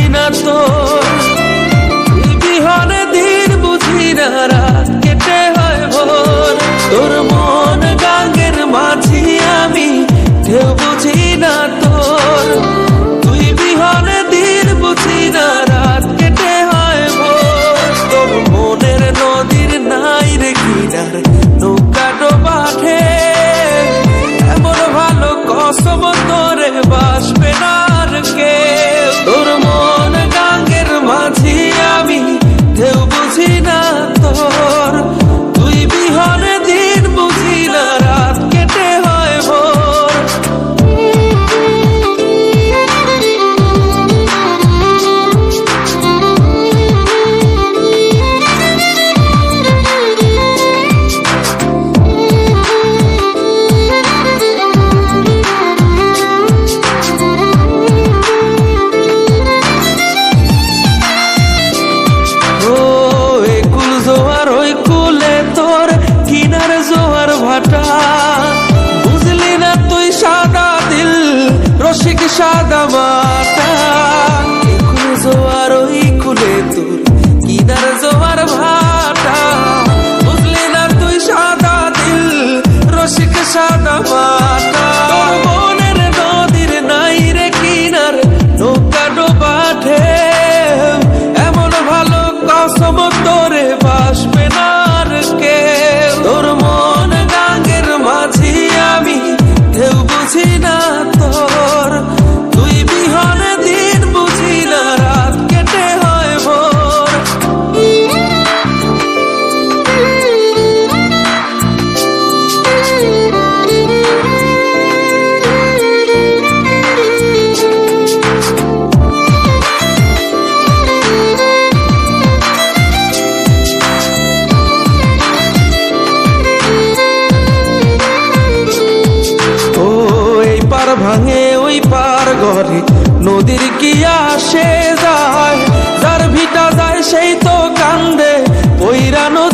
বুঝি না তো। বিহনে দিন বুঝি না রাত কেটে হয় ভোর। তোর মন গাঙ্গের মাঝি আমি কেউ বুঝি না তোর। তুই বিহনে দিন বুঝি না রাত কেটে হয় ভোর। তোর মনের নদীর নাই রে কিনার নৌকা ডোবাঠে এমন ভালো কসম তোরে বাসবে না। shadama সাগরে নদীর কি আসে যায়? যার ভিটা যায় সেই তো কান্দে ওইরানো